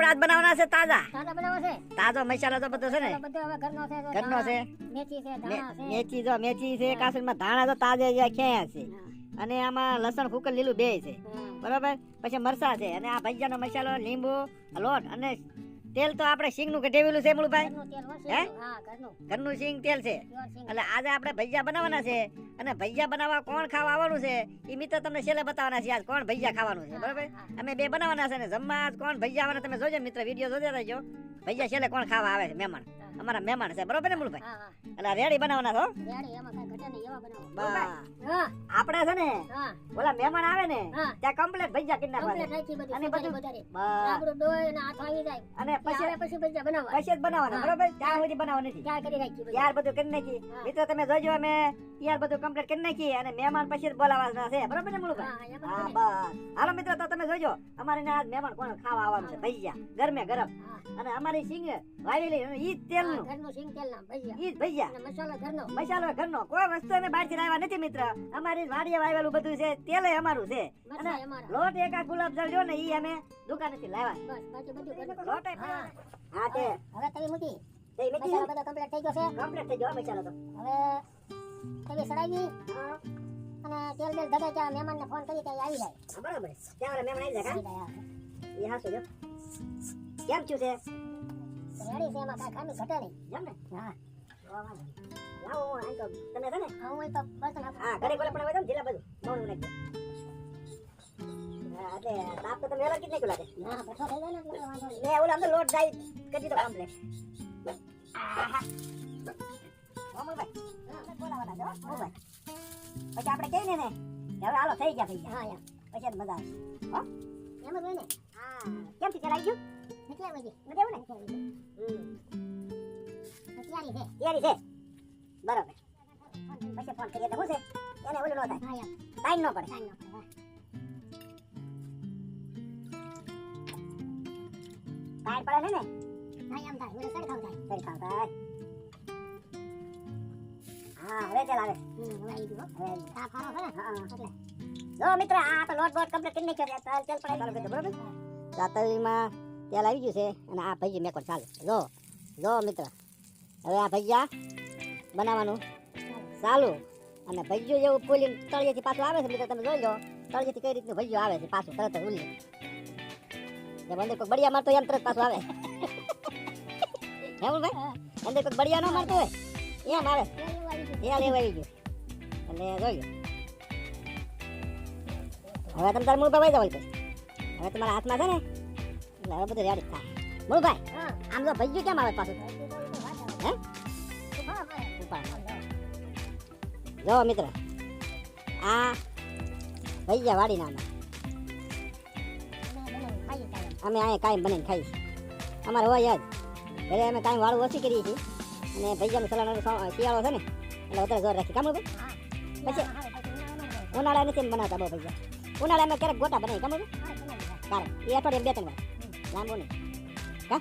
આપણે આજ બનાવવાના છે તાજા? તાજા બનાવવા છે? તાજો મસાલો તો બધો છે ને. બધો હવે ઘરનો છે ઘરનો છે. મેથી છે ધાણા છે. મેથી જો મેથી છે કાસળમાં ધાણા તો તાજે જે ખેયા છે. અને આમાં લસણ ફૂકલ લીલું બે છે. બરાબર? પછી મરસા છે. અને આ ભજીયાનો મસાલો લીંબુ લોટ અને તેલ તો આપણે સિંગનું કઢેવેલું છે મૂળભાઈ ઘરનું હે? ઘરનું. સિંગ તેલ છે. એટલે આજે આપણે ભજીયા બનાવવાના છે. અને ભજીયા બનાવવા કોણ ખાવા આવવાનું છે? એ મિત્ર તમને છેલ્લે બતાવવાના છે આજ કોણ ભજીયા ખાવાનું છે બરાબર? અમે બે બનાવવાના છે ને જમવા કોણ ભજીયા આવવાના તમે જોજો મિત્ર વીડિયો જોતા રહેજો ભજીયા છેલ્લે કોણ ખાવા આવે છે મહેમાન? અમારા મહેમાન છે બરોબર ને મૂળભાઈ એટલે રેડી બનાવવાના છો? આપણે છે ને ઓલા મહેમાન આવે ને ત્યાં કમ્પ્લેટ ભજીયા કરી નાખવા કમ્પ્લીટ છે. રાખી બધી અને બધું- અને પછી પછી ભજીયા બનાવવા પછી જ બનાવવાના બરોબર? ત્યાં સુધી બનાવવા નથી. ત્યાર બધી. કરી નાખી. મિત્રો તમે જોજો અમે ત્યાર બધું કમ્પ્લીટ કરી નાખી અને મહેમાન પછી જ બોલાવવાના છે. બરોબર ને મુળુભાઈ હા બસ. હાલો મિત્રો તો તમે જોજો અમારે આજ મહેમાન કોણ ખાવા આવવાનું છે ભજીયા ગરમે ગરમ. અને અમારી સિંગ વાવેલી અને ઈ જ હા, ઘરનું સિંગ તેલના ભજીયા. ઈ ભજીયા. અને મસાલો ઘરનો. મસાલો ઘરનો. કોઈ વસ્તુ અમે બહારથી લાવ્યા નથી મિત્ર. અમારી વાડીએ વાવેલું બધું છે. તેલ અમારું છે. અને લોટ એક ગુલાબ જળ જો ને ઈ અમે દુકાનેથી લાવ્યા. બસ બાકી બધું લોટ હા. હા તે. હવે તવી મૂકી. તે મેથી મસાલો બધો કમ્પ્લીટ થઈ ગયો છે. કમ્પ્લીટ થઈ ગયો. મસાલો તો. હવે સડાવી. હા. અને તેલ બેલ ધગે ત્યાં મહેમાનને ફોન કરી ત્યાં આવી જાય. હા, બરાબર. ત્યાં મહેમાન આવી જાય કાં? એ હા. શું કેમ છું છે? રેડી છે એમાં કાંઈ ખામી ઘટે નહીં એમ ને હા લાવો હું આઈ તો તમે છે ને હું તો આપું. હા ઘરે પણ હવે તો ઢીલા બધું મોડું નાખજો હા એટલે તાપ તો તમે લાગે હા થઈ જાય ને એટલે વાંધો નહીં. મેં ઓલા અંદર લોટ જાય કરી દીધો કમ્પ્લેટ આહા મોમલભાઈ હા, બોલાવાના છો, મોમલભાઈ. પછી આપણે કહીએ ને હવે હાલો થઈ ગયા થઈ હા યાર પછી બધા મજા આવે હો? એમ જ હોય ને હા કેમ થી ચલાઈ ગયું આવી ગઈ નથી એવું ને નથી આવી ગઈ. હમ. તૈયારી છે. તૈયારી છે. બરોબર. પછી ફોન કરીએ એટલે શું છે? એને ઓલું ન થાય. હા યાર ટાઈમ ન પડે. ટાઈમ નો પડે. ટાઈમ પડે ને ને? હા એમ થાય. ઓલું સરખાવ થાય. ફરી થાય. હા હવે ચાલ આવે. હવે આવી ગયું હો. હવે હા એટલે. જો મિત્ર આ તો લોટ બોટ કમ્પ્લીટ કરી નાખ્યો છે. ચાલ ચાલુ કરી દો, બરોબર? દાતરીમાં તેલ આવી ગયું છે અને આ ભજીયા મેકોર ચાલુ જો જો મિત્ર. હવે આ ભજીયા બનાવવાનું. ચાલુ. અને ભજીયું જેવું ફૂલી તળિયેથી પાછું આવે છે મિત્ર તમે જોઈ લો તળિયેથી કઈ રીતનું ભજીયું આવે છે પાછું તરત જ ઉલી જેમ અંદર કોઈ બળિયા મારતો એમ તરત પાછું આવે. હે ભાઈ અંદર કોઈ બળિયા ન મારતો હોય? એમ આવે. તેલ એવું આવી લેવા આવી ગયું. અને એટલે જોઈ લો. હવે તમે તારે પર વહી જાવ હવે તમારા હાથમાં છે ને એટલે હવે બધું રેડી થાય. મૂળભાઈ આમ તો ભજ્યું કેમ આવે પાછું? હે? જો મિત્ર આ ભૈયા વાડી નામ અમે. અમે અહીંયા કાંઈ બનાવીને ખાઈએ અમારે હોય જ ઘરે અમે કાંઈ વાળું ઓછી કરીએ છીએ. અને ભૈયાનું સલાડ શિયાળો છે ને એટલે વધારે જોર રાખી કામ પછી? ઉનાળા નથી બનાવતા બહુ ભૈયા ઉનાળામાં ક્યારેક ગોટા બનાવી કામ. કારણ એ અઠવાડિયે બે ત્રણ વાર. લાંબુ નહીં હા,